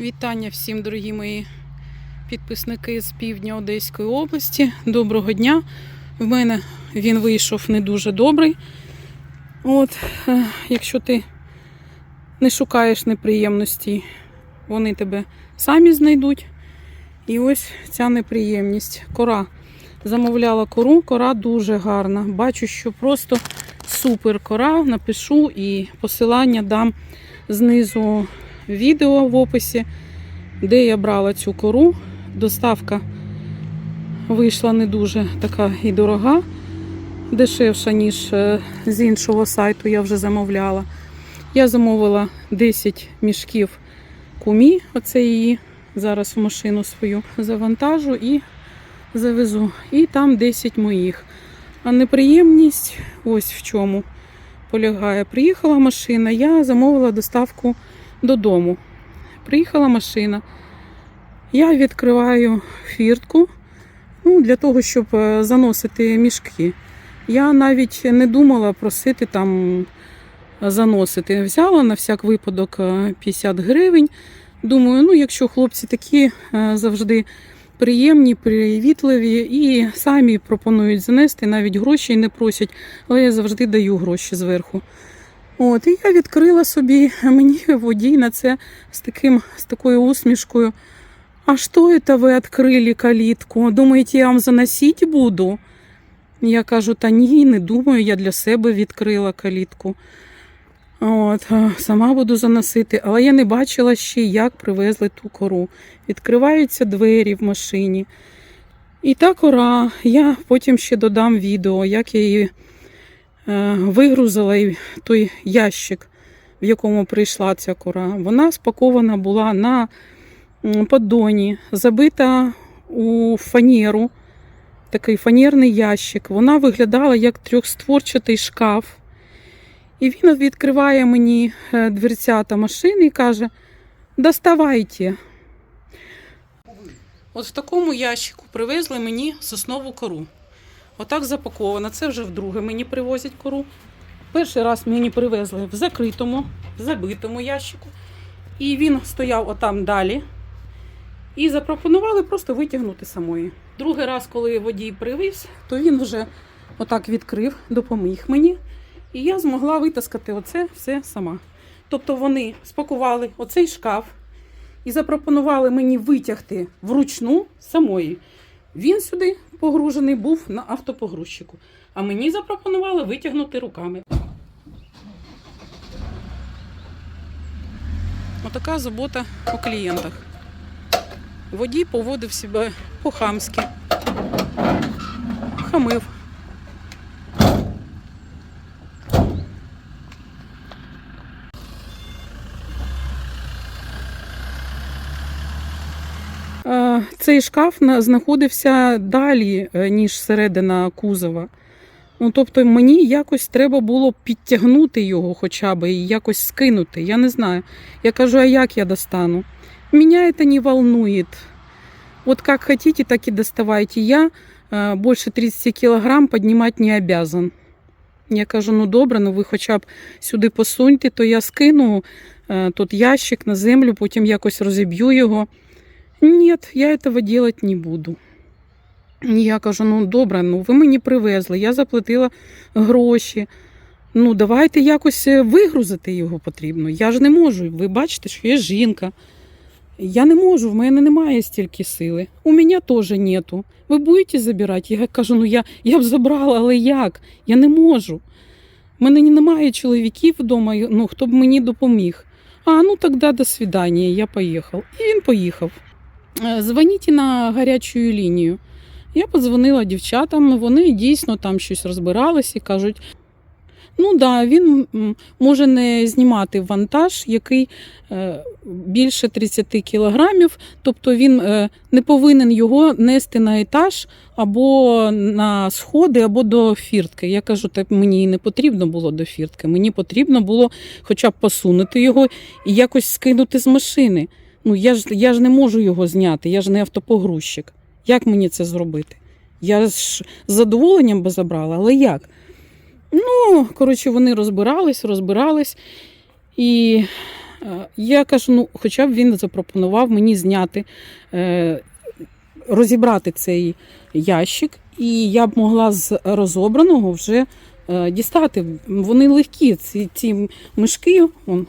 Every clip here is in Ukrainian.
Вітання всім, дорогі мої підписники з півдня Одеської області. Доброго дня. В мене він вийшов не дуже добрий. От, е, якщо ти не шукаєш неприємності, вони тебе самі знайдуть. І ось ця неприємність. Кора. Замовляла кору, кора дуже гарна. Бачу, що просто супер кора. Напишу і посилання дам знизу відео в описі, де я брала цю кору. Доставка вийшла не дуже така і дорога, дешевша, ніж е, з іншого сайту я вже замовляла. Я замовила 10 мішків кумі, оце її. Зараз в машину свою завантажу і завезу. І там 10 моїх. А неприємність ось в чому полягає. Приїхала машина, я замовила доставку додому. Приїхала машина. Я відкриваю фіртку ну, для того, щоб е, заносити мішки. Я навіть не думала просити там заносити. Взяла на всяк випадок е, 50 гривень. Думаю, ну, якщо хлопці такі е, завжди приємні, привітливі і самі пропонують занести, навіть гроші не просять, але я завжди даю гроші зверху. От, і я відкрила собі, мені водій на це з, таким, з такою усмішкою. А що це ви відкрили калітку? Думаєте, я вам заносити буду? Я кажу, та ні, не думаю, я для себе відкрила калітку. От, сама буду заносити, але я не бачила ще, як привезли ту кору. Відкриваються двері в машині. І та кора, я потім ще додам відео, як я її вигрузила той ящик, в якому прийшла ця кора. Вона спакована була на поддоні, забита у фанеру, такий фанерний ящик. Вона виглядала як трьохстворчатий шкаф. І він відкриває мені е, дверцята машини і каже: доставайте. От в такому ящику привезли мені соснову кору. Отак запакована. Це вже вдруге мені привозять кору. Перший раз мені привезли в закритому, забитому ящику. І він стояв отам далі. І запропонували просто витягнути самої. Другий раз, коли водій привіз, то він вже отак відкрив, допоміг мені. І я змогла витаскати оце все сама. Тобто вони спакували оцей шкаф і запропонували мені витягти вручну самої. Він сюди погружений був на автопогрузчику, а мені запропонували витягнути руками. Отака забота у клієнтах. Водій поводив себе по-хамськи, хамив. Цей шкаф знаходився далі, е, ніж середина кузова. Ну, тобто мені якось треба було підтягнути його хоча б і якось скинути. Я не знаю. Я кажу, а як я достану? Меня это не волнует. Вот как хотите, так и доставайте. Я э, больше 30 килограмм поднимать не обязан. Я кажу, ну добре, ну ви хоча б сюди посуньте, то я скину е, тут ящик на землю, потім якось розіб'ю його. Ні, я этого делать не буду. Я кажу, ну добре, ну ви мені привезли, я заплатила гроші. Ну, давайте якось е, вигрузити його потрібно. Я ж не можу. Ви бачите, що я жінка. Я не можу, в мене немає стільки сили. У мене теж нету. Ви будете забирати? Я кажу, ну я, я б забрала, але як? Я не можу. У мене немає чоловіків вдома, ну, хто б мені допоміг. А, ну тоді до свидання, я поїхав. І він поїхав. Е, Дзвоніть на гарячу лінію. Я подзвонила дівчатам, вони дійсно там щось розбиралися і кажуть. Ну да, він може не знімати вантаж, який е, більше 30 кілограмів, тобто він е, не повинен його нести на етаж або на сходи, або до фіртки. Я кажу, так мені не потрібно було до фіртки. Мені потрібно було хоча б посунути його і якось скинути з машини. Ну я ж я ж не можу його зняти, я ж не автопогрузчик. Як мені це зробити? Я ж з задоволенням би забрала, але як? Ну, коротше, вони розбирались, розбирались. І Е, Я кажу, ну, хоча б він запропонував мені зняти, е, розібрати цей ящик, і я б могла з розобраного вже е, дістати. Вони легкі, ці, ці мишки. Вон.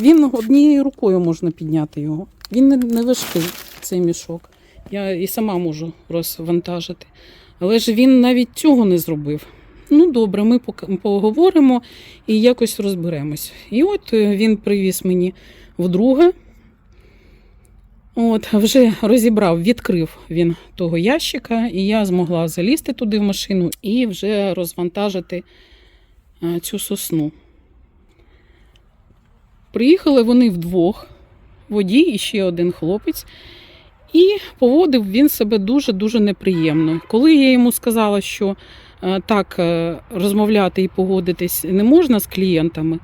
Він однією рукою можна підняти його. Він не, не важкий, цей мішок. Я і сама можу розвантажити. Але ж він навіть цього не зробив. Ну, добре, ми поговоримо і якось розберемось. І от е, він привіз мені вдруге. От, вже розібрав, відкрив він того ящика, і я змогла залізти туди в машину і вже розвантажити е, цю сосну. Приїхали вони вдвох, водій і ще один хлопець. І поводив він себе дуже-дуже неприємно. Коли я йому сказала, що е, так е, розмовляти і погодитись не можна з клієнтами,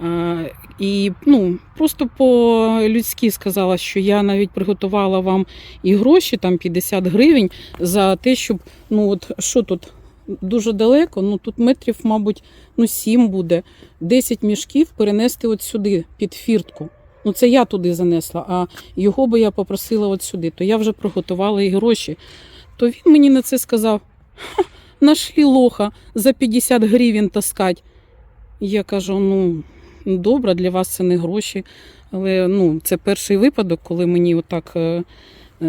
е, і ну, просто по-людськи сказала, що я навіть приготувала вам і гроші, там 50 гривень, за те, щоб ну от що тут дуже далеко, ну тут метрів, мабуть, ну 7 буде, 10 мішків перенести от сюди, під фіртку. Ну, це я туди занесла, а його би я попросила от сюди, то я вже приготувала і гроші. То він мені на це сказав: «Ха, нашлі лоха за 50 гривень таскать. Я кажу: ну, добре, для вас це не гроші. Але ну, це перший випадок, коли мені отак е,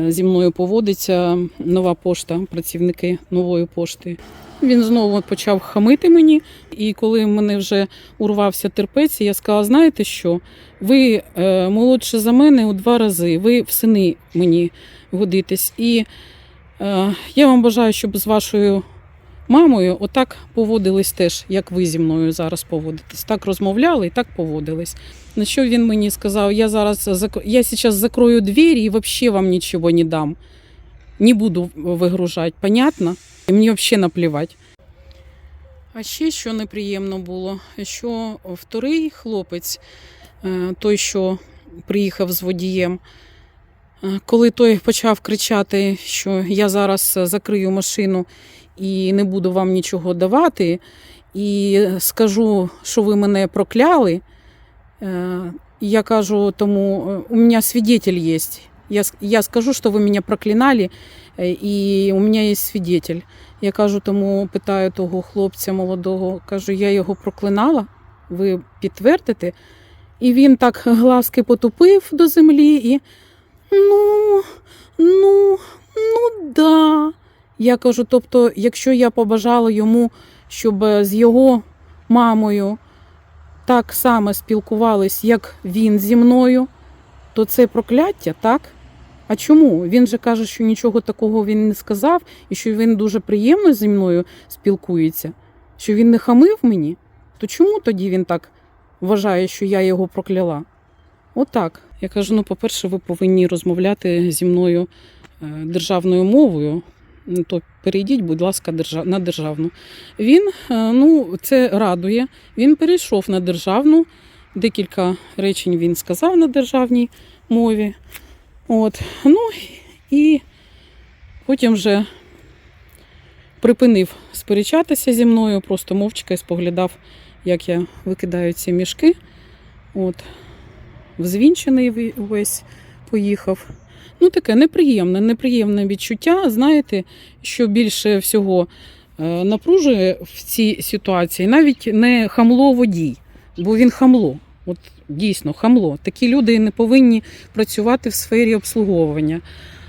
зі мною поводиться нова пошта, працівники нової пошти. Він знову почав хамити мені, і коли мене вже урвався терпець, я сказала: знаєте що? Ви е, молодше за мене у два рази, ви в сини мені годитесь. І е, я вам бажаю, щоб з вашою мамою отак поводились теж, як ви зі мною зараз поводитесь. Так розмовляли і так поводились. На що він мені сказав: я зараз я зараз закрою двері і взагалі вам нічого не дам. Не буду вигружати, понятно? І мені взагалі наплівати. А ще що неприємно було, що вторий хлопець, е, той, що приїхав з водієм, е, коли той почав кричати, що я зараз закрию машину і не буду вам нічого давати, і скажу, що ви мене прокляли. е, Я кажу, тому у мене свидетель є. Я, я скажу, що ви мене проклинали, е, і у мене є свидетель. Я кажу, тому питаю того хлопця молодого, кажу, я його проклинала, ви підтвердите? І він так глазки потупив до землі і ну, ну, ну да. Я кажу, тобто, якщо я побажала йому, щоб з його мамою так само спілкувались, як він зі мною, то це прокляття, так? А чому? Він же каже, що нічого такого він не сказав, і що він дуже приємно зі мною спілкується, що він не хамив мені. То чому тоді він так вважає, що я його прокляла? Отак. Я кажу: ну, по-перше, ви повинні розмовляти зі мною е, державною мовою. Ну, То перейдіть, будь ласка, на державну. Він е, ну, це радує. Він перейшов на державну. Декілька речень він сказав на державній мові. От. Ну і потім вже припинив сперечатися зі мною, просто мовчки споглядав, як я викидаю ці мішки. От. Взвінчений ві- весь поїхав. Ну, таке неприємне, неприємне відчуття. Знаєте, що більше всього е, напружує в цій ситуації, навіть не хамло водій, бо він хамло. От дійсно хамло. Такі люди не повинні працювати в сфері обслуговування.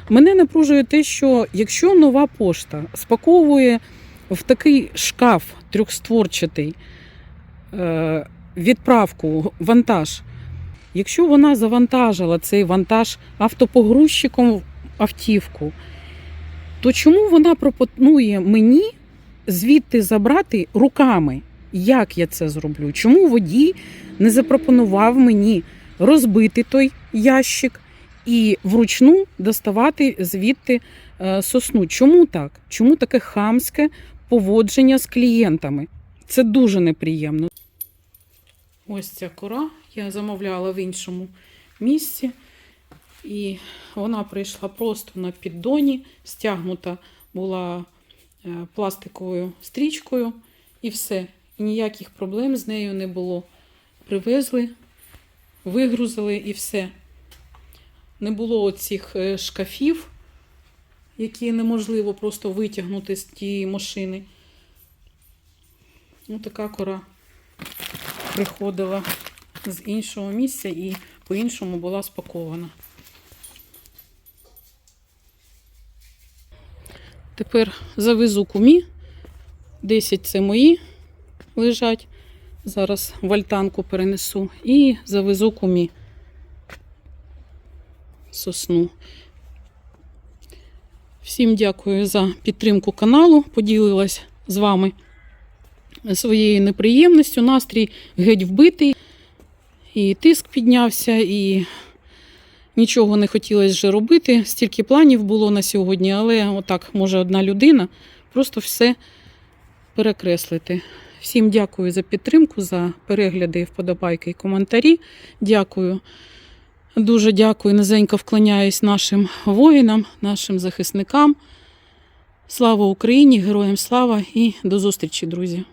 Мене напружує те, що якщо нова пошта спаковує в такий шкаф трьохстворчатий е, відправку, вантаж, якщо вона завантажила цей вантаж автопогрузчиком в автівку, то чому вона пропонує мені звідти забрати руками? Як я це зроблю? Чому водій не запропонував мені розбити той ящик і вручну доставати звідти е, сосну? Чому так? Чому таке хамське поводження з клієнтами? Це дуже неприємно. Ось ця кора я замовляла в іншому місці, і вона прийшла просто на піддоні, стягнута була е, пластиковою стрічкою, і все. І ніяких проблем з нею не було. привезли, вигрузили і все. Не було оцих е, шкафів, які неможливо просто витягнути з тієї машини. Ну, така кора приходила з іншого місця і по-іншому була спакована. Тепер завезу кумі. 10 це мої лежать. Зараз в альтанку перенесу і завезу кумі сосну. Всім дякую за підтримку каналу. Поділилась з вами своєю неприємністю. Настрій геть вбитий. І тиск піднявся, і нічого не хотілося вже робити. Стільки планів було на сьогодні, але отак може одна людина просто все перекреслити. Всім дякую за підтримку, за перегляди, вподобайки і коментарі. Дякую. Дуже дякую. Низенько вклоняюсь нашим воїнам, нашим захисникам. Слава Україні! Героям слава і до зустрічі, друзі!